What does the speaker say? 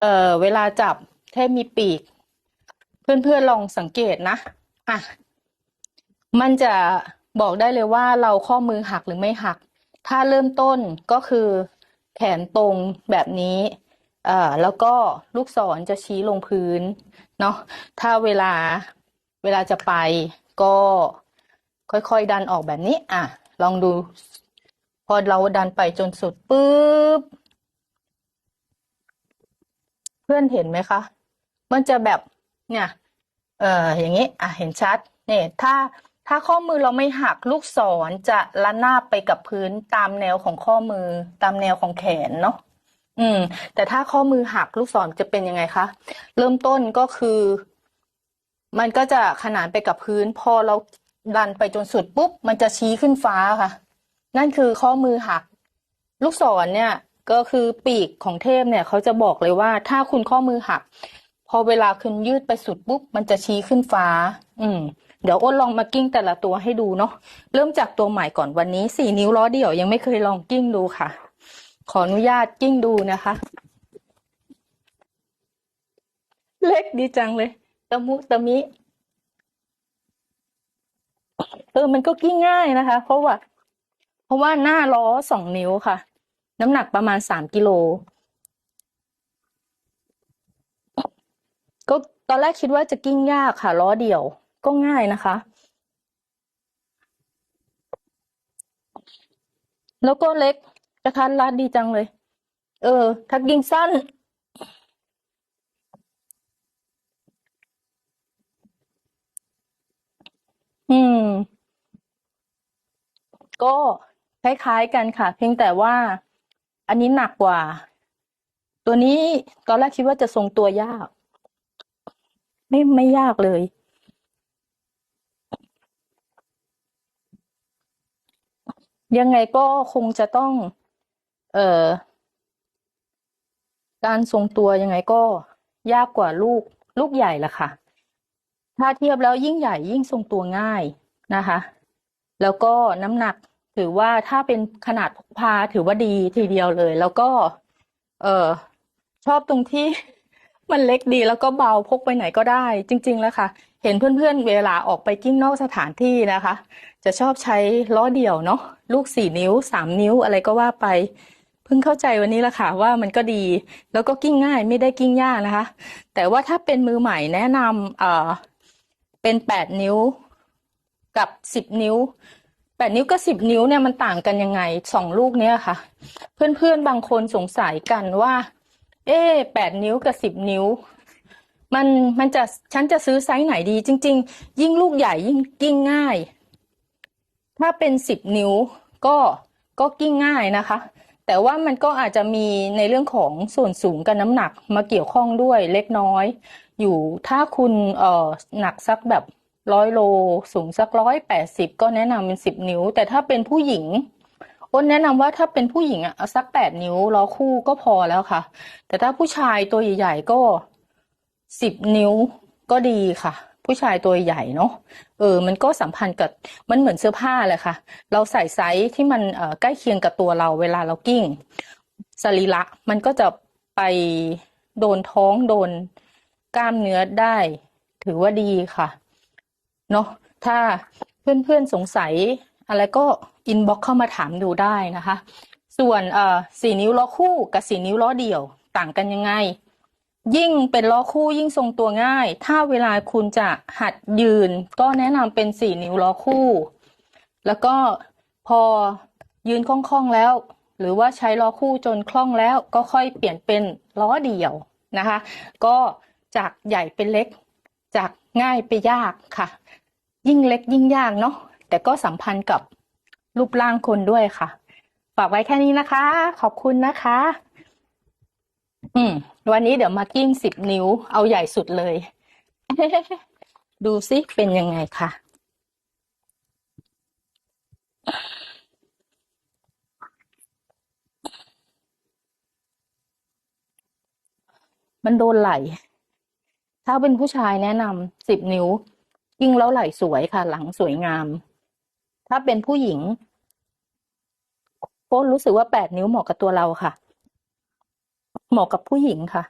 เอ่อเวลาจับเทพมีปีก เพื่อนๆลองสังเกตนะอะมันจะบอกได้เลยว่าเราข้อมือหักหรือไม่หัก ถ้าเริ่มต้นก็คือแขนตรงแบบนี้เอ่อแล้วก็ลูกศรจะชี้ลงพื้นเนาะถ้าเวลาเวลาจะไปก็ค่อยๆดันออกแบบนี้ อะ ลองดู พอเราดันไปจนสุดปุ๊บ เพื่อนเห็นไหมคะ มันจะแบบเนี่ยเอ่ออย่างนี้อะเห็นชัดเนี่ยถ้าถ้าข้อมือเราไม่หักลูกศรจะระนาบไปกับพื้นตามแนวของข้อมือตามแนวของแขนเนาะอืม แต่ถ้าข้อมือหักลูกศรจะเป็นยังไงคะเริ่มต้นก็คือ มันก็จะขนานไปกับพื้น พอเราดันไปจนสุดปุ๊บ มันจะชี้ขึ้นฟ้าค่ะ นั่นคือข้อมือหัก ลูกศรเนี่ย ก็คือปีกของเทพเนี่ยเขาจะบอกเลยว่า ถ้าคุณข้อมือหัก พอเวลาคุณยืดไปสุดปุ๊บมันจะชี้ขึ้นฟ้า อืม เดี๋ยวอ้นลองมากิ้งแต่ละตัวให้ดูเนาะเริ่มจากตัวใหม่ก่อนวันนี้สี่นิ้วล้อเดี่ยวยังไม่เคยลองกิ้งดูค่ะ ขออนุญาตกิ้งดูนะคะ เล็กดีจังเลยตะมุตะมิเออมันก็กิ้งง่ายนะคะ เพราะว่า เพราะว่าหน้าล้อสองนิ้วค่ะ น้ำหนักประมาณสามกิโล ก็ตอนแรกคิดว่าจะกิ้งยากค่ะ ล้อเดี่ยวก็ง่ายนะคะ แล้วก็เล็กกระทัดรัดดีจังเลย เออถ้ากิ้งสั้น อืม ก็คล้ายๆกันค่ะ เพียงแต่ว่า อันนี้หนักกว่า ตัวนี้ตอนแรกคิดว่าจะทรงตัวยาก ไม่ไม่ยากเลย ยังไงก็คงจะต้อง เอ่อ การทรงตัวยังไงก็ยากกว่าลูก ลูกใหญ่ละค่ะ ถ้าเทียบแล้วยิ่งใหญ่ยิ่งทรงตัวง่ายนะคะ แล้วก็น้ำหนัก ถือว่าถ้าเป็นขนาดพกพาถือว่าดีทีเดียวเลย แล้วก็ เออชอบตรงที่ มันเล็กดีแล้วก็เบาพกไปไหนก็ได้ จริง ๆ แล้วค่ะ เห็นเพื่อนๆ เวลาออกไปกิ้งนอกสถานที่นะคะ จะชอบใช้ล้อเดี่ยวเนาะลูกสี่นิ้วสามนิ้วอะไรก็ว่าไปเพิ่งเข้าใจวันนี้ละค่ะว่ามันก็ดี แล้วก็กิ้งง่ายไม่ได้กิ้งยากนะคะ แต่ว่าถ้าเป็นมือใหม่แนะนำเออเป็นแปดนิ้วกับสิบนิ้ว แปดนิ้วกับสิบนิ้วเนี่ยมันต่างกันยังไงสองลูกเนี้ยค่ะ เพื่อนๆบางคนสงสัยกันว่า เอ๊แปดนิ้วกับสิบนิ้ว มันมันจะฉันจะซื้อไซส์ไหนดี จริง ๆ ยิ่งลูกใหญ่ยิ่งกิ้งง่าย ถ้าเป็นสิบนิ้วก็ก็กิ้งง่ายนะคะ แต่ว่ามันก็อาจจะมีในเรื่องของส่วนสูงกับน้ำหนักมาเกี่ยวข้องด้วยเล็กน้อย อยู่ถ้าคุณเอ่อหนักสักแบบ ร้อยโลสูงสักร้อยแปดสิบก็แนะนำเป็นสิบนิ้ว แต่ถ้าเป็นผู้หญิงอ้นแนะนำว่าถ้าเป็นผู้หญิงอะสักแปดนิ้วล้อคู่ก็พอแล้วค่ะ แต่ถ้าผู้ชายตัวใหญ่ ๆ ก็สิบนิ้วก็ดีค่ะ ผู้ชายตัวใหญ่เนาะเออ มันก็สัมพันธ์กับมันเหมือนเสื้อผ้าแหละค่ะ เราใส่ไซส์ที่มันเอใกล้เคียงกับตัวเราเวลาเรากิ้งสรีระมันก็จะไปโดนท้องโดนกล้ามเนื้อได้ ถือว่าดีค่ะ เนาะถ้าเพื่อนๆสงสัยอะไรก็อินบ็อกเข้ามาถามดูได้นะคะ ส่วนเอ่อสี่นิ้วล้อคู่กับสี่นิ้วล้อเดี่ยวต่างกันยังไง ยิ่งเป็นล้อคู่ยิ่งทรงตัวง่าย ถ้าเวลาคุณจะหัดยืน ก็แนะนำเป็นสี่นิ้วล้อคู่ แล้วก็พอยืนคล่องๆแล้ว หรือว่าใช้ล้อคู่จนคล่องแล้วก็ค่อยเปลี่ยนเป็นล้อเดี่ยวนะคะ ก็จากใหญ่เป็นเล็ก จากง่ายไปยากค่ะ ยิ่งเล็กยิ่งยากเนาะแต่ก็สัมพันธ์กับรูปร่างคนด้วยค่ะ ฝากไว้แค่นี้นะคะ ขอบคุณนะคะ อืม วันนี้เดี๋ยวมากิ้งสิบนิ้ว เอาใหญ่สุดเลย ดูซิเป็นยังไงค่ะ มันโดนไหล ถ้าเป็นผู้ชายแนะนำสิบนิ้ว ยิ่งแล้วไหล่สวยค่ะ หลังสวยงาม ถ้าเป็นผู้หญิงโค้รู้สึกว่าแปดนิ้วเหมาะกับตัวเราค่ะ เหมาะกับผู้หญิงค่ะ